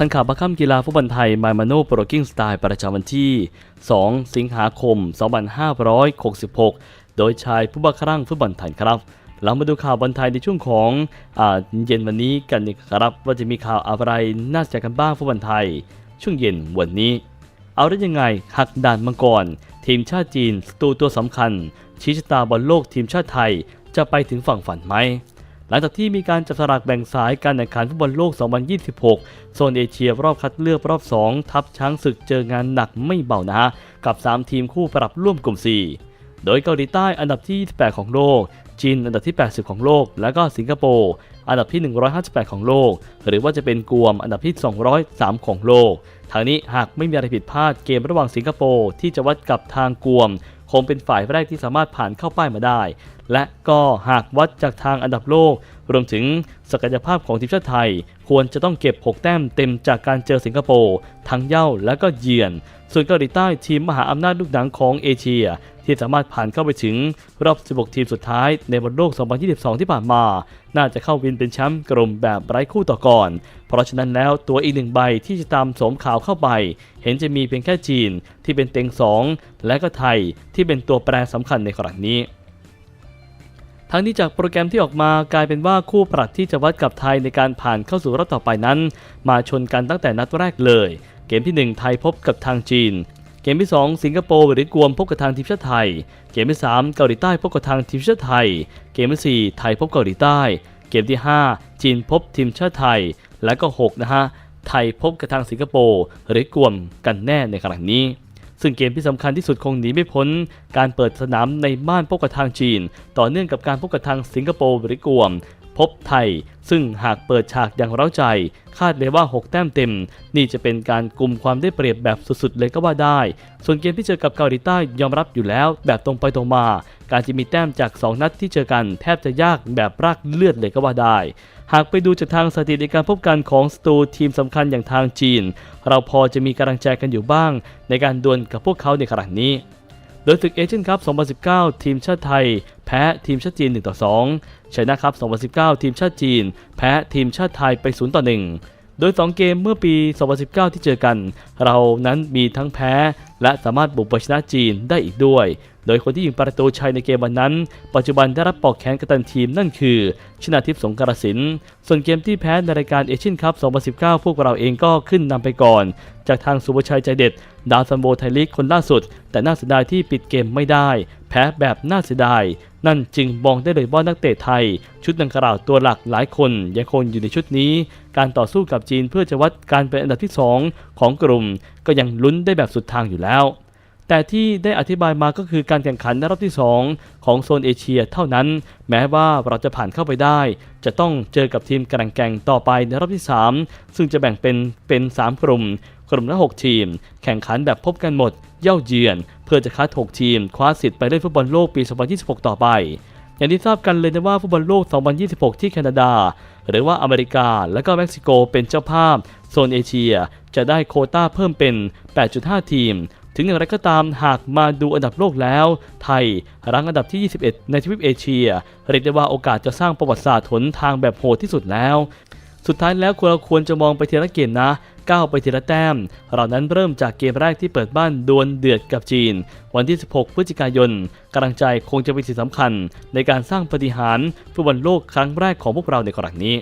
ทันข่าวบัคคัมกีฬาฟุตบอลไทย มามาโนโปรกิ้งสไตล์ประจำวันที่ 2 สิงหาคม 2566 โดยชายผู้บัครั่งฟุตบอลไทยครับเรามาดูข่าวบอลไทยในช่วงของอเย็นวันนี้กันนะครับ ว่าจะมีข่าวอะไรน่าสนใจกันบ้างฟุตบอลไทย ช่วงเย็นวันนี้ เอาได้ยังไงหักด่านมังกร ทีมชาติจีนสตูตัวสำคัญชี้ชะตาบอลโลกทีมชาติไทยจะไปถึงฝั่งฝันไหม หลังจากที่มีการจับสลากแบ่งสายการแข่งขันฟุตบอลโลก 2026 โซนเอเชียรอบคัดเลือกรอบ 2 ทัพช้างศึกเจองานหนักไม่เบานะฮะ กับ 3 ทีมคู่ปรับร่วมกลุ่ม 4 โดยเกาหลีใต้อันดับที่ 28 ของโลก จีนอันดับที่ 80 ของโลก แล้วก็สิงคโปร์อันดับที่ 158 ของโลก หรือว่าจะเป็นกวมอันดับที่ 203 ของโลก ทางนี้หากไม่มีอะไรผิดพลาดเกมระหว่างสิงคโปร์ที่จะวัดกับทางกวม คงเป็นฝ่ายแรกที่สามารถผ่านเข้าป้ายมาได้ และก็หากวัดจากทางอันดับโลก รวมถึงศักยภาพของทีมชาติไทย ควรจะต้องเก็บ 6 แต้มเต็มจากการเจอสิงคโปร์ทั้งเย่าและก็เยือน ส่วนเกาหลีใต้ทีมมหาอำนาจลูกหนังของเอเชีย ที่สามารถผ่านเข้าไปถึงรอบ 16 ทีมสุดท้ายในบอลโลก 2022 ที่ผ่านมา น่าจะเข้าวินเป็นแชมป์กลุ่มแบบไร้คู่ต่อก่อน เพราะฉะนั้นแล้วตัวอีกหนึ่งใบที่จะตามสมข่าวเข้าไป เห็นจะมีเพียงแค่จีนที่เป็นเต็ง 2 และก็ไทยที่เป็นตัวแปรสำคัญในครั้งนี้ ทั้งนี้จากโปรแกรมที่ออกมากลายเป็นว่าคู่ปรับที่จะวัดกับไทยในการผ่านเข้าสู่รอบต่อไปนั้น มาชนกันตั้งแต่นัดแรกเลย เกมที่ 1 ไทยพบกับทางจีน เกมที่ 2 สิงคโปร์หรือกวมพบกับทางทีมชาติไทย เกมที่ 3 เกาหลีใต้พบกับทางทีมชาติไทย เกมที่ 4 ไทยพบเกาหลีใต้ เกมที่ 5 จีนพบทีมชาติไทย และก็ 6 นะฮะไทยพบกับทางสิงคโปร์หรือกวมกันแน่ในครั้งนี้ ซึ่งเกมที่สำคัญที่สุดคงหนีไม่พ้น การเปิดสนามในบ้านพบกับทางจีน ต่อเนื่องกับการพบกับทางสิงคโปร์หรือกวม พบไทย ซึ่งหากเปิดฉากอย่างเร้าใจ คาดเลยว่า 6 แต้มเต็ม นี่จะเป็นการกลุ่มความได้เปรียบแบบสุดๆ เลยก็ว่าได้ ส่วนเกมที่เจอกับเกาหลีใต้ยอมรับอยู่แล้วแบบตรงไปตรงมา การจะมีแต้มจาก 2 นัดที่เจอกันแทบจะยากแบบรากเลือดเลยก็ว่าได้ หากไปดูจากทางสถิติการพบกันของสตูทีมสำคัญอย่างทางจีน เราพอจะมีกำลังใจกันอยู่บ้าง ในการดวลกับพวกเขาในครั้งนี้ โดยศึกเอเชียนคัพ 2019 ทีมชาติไทย แพ้ทีมชาติจีน1ต่อ2ชนะครับ 2019 ทีมชาติจีน แพ้ทีมชาติไทยไป0ต่อ1โดย 2 เกมเมื่อปี 2019 ที่เจอกัน เรานั้นมีทั้งแพ้ และสามารถบุกไปชนะจีนได้อีกด้วย โดยคนที่ยิงประตูชัยในเกมวันนั้น ปัจจุบันได้รับปอกแขนกัปตันทีมนั่นคือ ชนาทิพย์สงกรสิน ส่วนเกมที่แพ้ในรายการเอเชียนคัพ 2019 พวกเราเองก็ขึ้นนำไปก่อน จากทางสุภชัยใจเด็ด ดาวซันโบไทยลีกคนล่าสุด แต่น่าเสียดายที่ปิดเกมไม่ได้ แพ้แบบน่าเสียดาย นั่นจึงมองได้เลยว่านักเตะไทย ชุดดังกล่าวตัวหลักหลายคนยังคงอยู่ในชุดนี้ การต่อสู้กับจีนเพื่อจะวัดการเป็นอันดับที่ 2 ของกลุ่ม ก็ยังลุ้นได้แบบสุดทางอยู่แล้ว แต่ที่ได้อธิบายมาก็คือการแข่งขันในรอบที่ 2 ของโซนเอเชียเท่านั้น แม้ว่าเราจะผ่านเข้าไปได้ จะต้องเจอกับทีมแกร่งแกงต่อไปในรอบที่ 3 ซึ่งจะแบ่งเป็นเป็น 3 กลุ่ม กลุ่มละ 6 ทีม แข่งขันแบบพบกันหมด เย่าเยือน เพื่อจะคัด 6 ทีม คว้าสิทธิ์ไปเล่นฟุตบอลโลกปี 2026 ต่อไป อย่างที่ทราบกันเลยนะว่าฟุตบอลโลก 2026 ที่แคนาดา หรือว่าอเมริกา และก็เม็กซิโกเป็นเจ้าภาพ โซนเอเชีย จะได้โคต้าเพิ่มเป็น 8.5 ทีมถึงอย่างไรก็ตามหากมาดูอันดับโลกแล้ว ไทยรั้งอันดับที่ 21 ในทวีปเอเชีย เรียกได้ว่าโอกาสจะสร้างประวัติศาสตร์หนทางแบบโหดที่สุดแล้ว สุดท้ายแล้วควรเราควรจะมองไปทีละเกมนะก้าวไปทีละแต้ม เรานั้นเริ่มจากเกมแรกที่เปิดบ้านดวลเดือดกับจีน วันที่ 16 พฤศจิกายนกำลังใจคงจะเป็นสิ่งสำคัญ ในการสร้างปฏิหารย์ฟุตบอลโลกครั้งแรกของพวกเราในครั้งนี้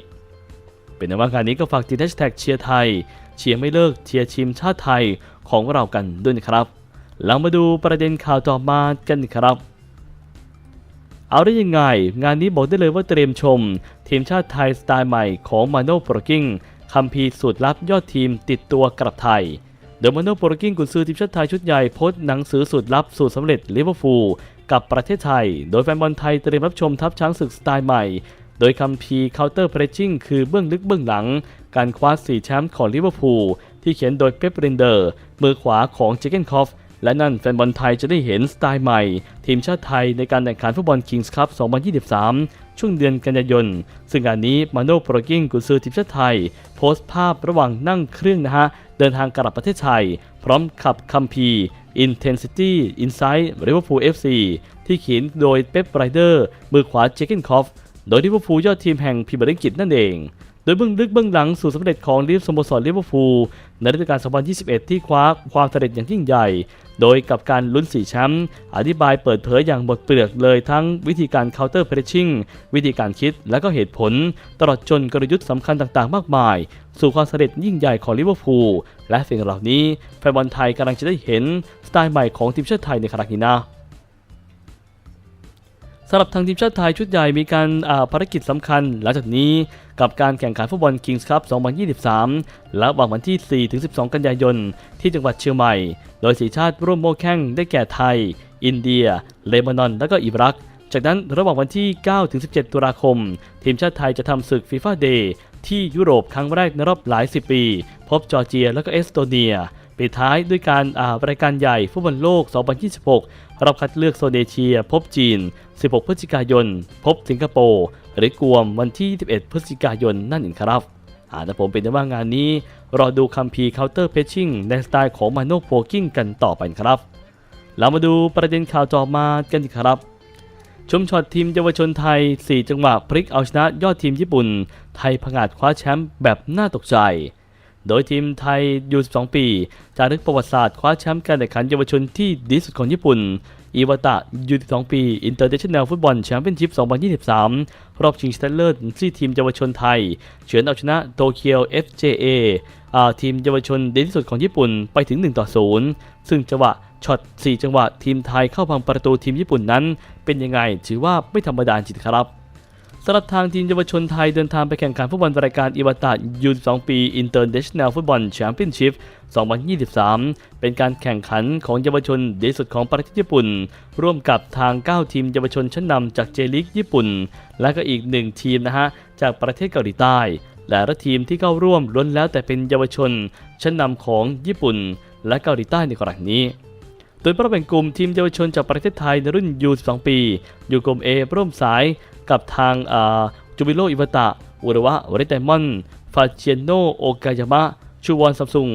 เป็นในว่างานนี้ก็ฝากติดแฮชแท็กเชียร์ไทย เชียร์ไม่เลิกเชียร์ทีมชาติไทยของเรากันด้วยนะครับเรามาดูประเด็นข่าวต่อมากันครับ เอาได้ยังไง งานนี้บอกได้เลยว่าเตรียมชม ทีมชาติไทยสไตล์ใหม่ของมาโนโปรกิ้งคัมภีสูตรลับยอดทีมติดตัวกลับไทยโดยมาโนโปรกิ้งกุนซือทีมชาติไทยชุดใหญ่โพสต์หนังสือสูตรลับสูตรสำเร็จลิเวอร์พูลกับประเทศไทย โดยแฟนบอลไทยเตรียมรับชมทัพช้างศึกสไตล์ใหม่ โดยคัมภีเคาน์เตอร์เพรสชิ่งคือเบื้องลึกเบื้องหลัง การคว้า4แชมป์ของลิเวอร์พูลที่เขียนโดยเป๊ปเรนเดอร์มือขวาของเจเกนคอฟ และนั่นแฟนบอลไทยจะได้เห็นสไตล์ใหม่ ทีมชาติไทยในการแข่งขันฟุตบอลคิงส์คัพ 2023 ช่วงเดือนกันยายน ซึ่งงานนี้มาโนโปรกิ้งกุนซือทีมชาติไทย โพสต์ภาพระหว่างนั่งเครื่องนะฮะ เดินทางกลับประเทศไทย พร้อมขับคัมพี Intensity Insight Liverpool FC ที่เขียนโดยเป๊ปไรเดอร์มือขวาเจเกนคอฟโดยลิเวอร์พูลยอดทีมแห่งพรีเมียร์ลีกอังกฤษนั่นเอง โดยเบื้องลึกเบื้องหลังสู่สำเร็จของลิฟสโมสรลิเวอร์พูลในฤดูกาล 2021 ที่คว้าความสำเร็จอย่างยิ่งใหญ่ โดยกับการลุ้นสีแชมป์อธิบายเปิดเผยอย่างหมดเปลือกเลยทั้งวิธีการ counter pressing วิธีการคิดและก็เหตุผล ตลอดจนกลยุทธ์สำคัญต่างๆ มากมาย สู่ความสำเร็จยิ่งใหญ่ของลิเวอร์พูลและสิ่งเหล่านี้แฟนบอลไทยกำลังจะได้เห็นสไตล์ใหม่ของทีมชาติไทยในครั้งนี้นะ สำหรับทางทีมชาติไทยชุดใหญ่มีการภารกิจสำคัญ หลังจากนี้กับการแข่งขันฟุตบอลคิงส์คัพ2023 และวันที่ 4-12 กันยายน ที่จังหวัดเชียงใหม่ โดยสีชาติร่วมโมแข่งได้แก่ไทย อินเดีย เลบานอน และก็อิรัก จากนั้นระหว่างวันที่ 9-17 ตุลาคม ทีมชาติไทยจะทำศึกฟีฟ่าเดย์ที่ยุโรปครั้งแรกในรอบหลายสิบปี พบจอร์เจียและก็เอสโตเนีย ปิดท้ายด้วยการอ่ารายการใหญ่ฟุตบอลโลก 2026 รอบคัดเลือกโซนเอเชีย พบจีน 16 พฤศจิกายน พบสิงคโปร์หรือกวมวันที่21พฤศจิกายนนั่นเองครับอาแต่ผมเป็นได้ว่างานนี้ รอดูคัมพีเคาน์เตอร์เพชชิ่งในสไตล์ของมาโนโพกิ้งกันต่อไปครับ เรามาดูประเด็นข่าวต่อมากันครับชมช็อตทีมเยาวชนไทย 4 จังหวะพลิกเอาชนะยอดทีมญี่ปุ่น ไทยผงาดคว้าแชมป์แบบน่าตกใจ โดยทีมไทยยู12 ปี จารึกประวัติศาสตร์คว้าแชมป์การแข่งขันเยาวชนที่ดีที่สุดของญี่ปุ่นอีวาตะยู12 ปีอินเตอร์เนชั่นแนลฟุตบอลแชมเปี้ยนชิพ 2023 รอบชิงชนะเลิศที่ทีมเยาวชนไทย เฉือนเอาชนะโตเกียว FJA ทีมเยาวชนดีที่สุดของญี่ปุ่นไปถึง 1 ต่อ 0 ซึ่งจังหวะช็อต 4 จังหวะทีมไทยเข้าพังประตูทีมญี่ปุ่นนั้น เป็นยังไงถือว่าไม่ธรรมดาจริงครับ สำหรับทางทีมเยาวชนไทยเดินทางไปแข่งขันฟุตบอลรายการอิวาตะยู2ปี International Football Championship 2023 เป็นการแข่งขันของเยาวชนดีสุดของประเทศญี่ปุ่น ร่วมกับทาง 9 ทีมเยาวชนชั้นนำจากเจลิกญี่ปุ่น และก็อีก 1 ทีมนะฮะ จากประเทศเกาหลีใต้และละทีมที่เข้าร่วมล้วนแล้วแต่เป็นเยาวชน ชั้นนำของญี่ปุ่น และเกาหลีใต้ในกรณีนี้โดยประแบ่งกลุ่มทีมเยาวชนจากประเทศไทยในรุ่น U12 ปี อยู่กลุ่ม A ร่วมสาย กับทางจูบิโลอิวตะอุระวะเรดไดมอนฟาเชียโนโอกายามะ ชูวอนซัมซุง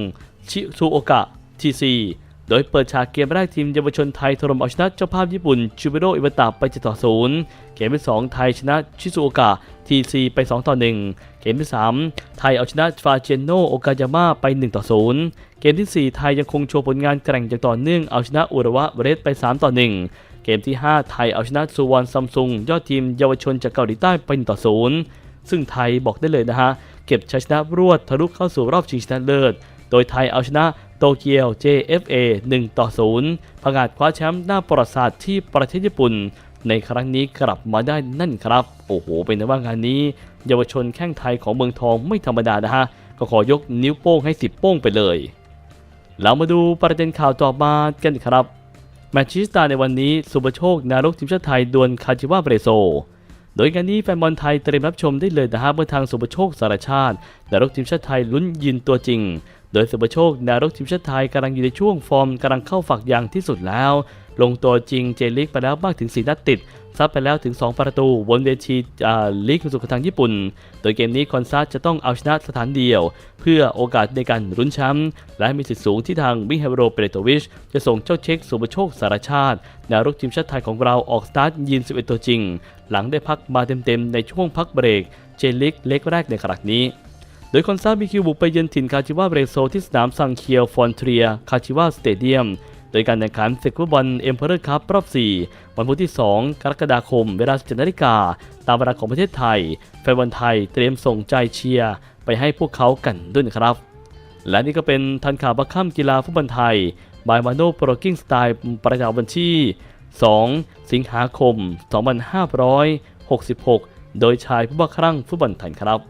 ชิซูโอกะทีซีโดยเปิดฉากเกมแรกทีมเยาวชนไทยถล่มเอาชนะเจ้าภาพญี่ปุ่นจูบิโลอิวตะไป7ต่อ0เกมที่ 2 ไทยชนะชิซูโอกะทีซีไป2ต่อ1เกมที่ 3 ไทยเอาชนะฟาเจโนโอกายามะไป1ต่อ0เกมที่ 4 ไทยยังคงโชว์ผลงานแกร่งอย่างต่อเนื่องเอาชนะอุระวะเรดไป3ต่อ1 เกมที่ 5 ไทยเอาชนะซูวอนซัมซุงยอดทีมเยาวชนจากเกาหลีใต้ไป1ต่อ0ซึ่งไทยบอกได้เลยนะฮะ เก็บชัยชนะรวดทะลุเข้าสู่รอบชิงชนะเลิศ โดยไทยเอาชนะโตเกียว JFA 1 ต่อ0ประกาศคว้าแชมป์หน้าประวัติศาสตร์ที่ประเทศญี่ปุ่น ในครั้งนี้กลับมาได้นั่นครับ โอ้โห เป็นนว่างานนี้ เยาวชนแข้งไทยของเมืองทองไม่ธรรมดานะฮะ ก็ขอยกนิ้วโป้งให้10โป้งไปเลย เรามาดูประเด็นข่าวต่อมากันครับ แมตช์ชิสตาในวันนี้สุปโชค นารกทีมชาติไทยดวลคาจิวาเบรโซ โดยการนี้แฟนบอลไทยเตรียมรับชมได้เลยนะฮะเมื่อทางสุปโชคสารชาติ นารกทีมชาติไทยลุ้นยินตัวจริง โดยสุปโชคนารกทีมชาติไทยกำลังอยู่ในช่วงฟอร์มกำลังเข้าฝักอย่างที่สุดแล้ว ลงตัวจริงเจลิกไปแล้วมากถึง 4 นัดติด ซัดไปแล้วถึง 2 ประตูบนเวทีลีกสุดของทางญี่ปุ่น โดยเกมนี้คอนซาจะต้องเอาชนะสถานเดียว เพื่อโอกาสในการรุ้นแชมป์และมีสิทธิ์สูงที่ทางมิเฮโรเปเรโตวิช จะส่งเจ้าเช็คสุปโชคสารชาติแนวรุกทีมชาติไทยของเราออกสตาร์ทยิน 11 ตัวจริง หลังได้พักมาเต็มๆในช่วงพักเบรก เจลิกเล็กแรกในขณะนี้ โดยคอนซามีคิวบุกไปเยือนถิ่นคาชิวาเบรโซที่สนามซังเคียวฟอนเทรียคาชิวาสเตเดียมโดยการแข่งขันศึกฟุตบอลเอ็มเพอร์คัพรอบ 4 วันพุธที่ 2 กรกฎาคม เวลา 17นาฬิกา ตามเวลาของประเทศไทย แฟนบอลไทยเตรียมส่งใจเชียร์ไปให้พวกเขากันด้วยนะครับ และนี่ก็เป็นทันข่าวบัคค่ำกีฬาฟุตบอลไทย บายมาโนโปรกิ้งสไตล์ประจำวันที่ 2 สิงหาคม 2566 โดยชายผู้บ้าคลั่งฟุตบอลไทยครับ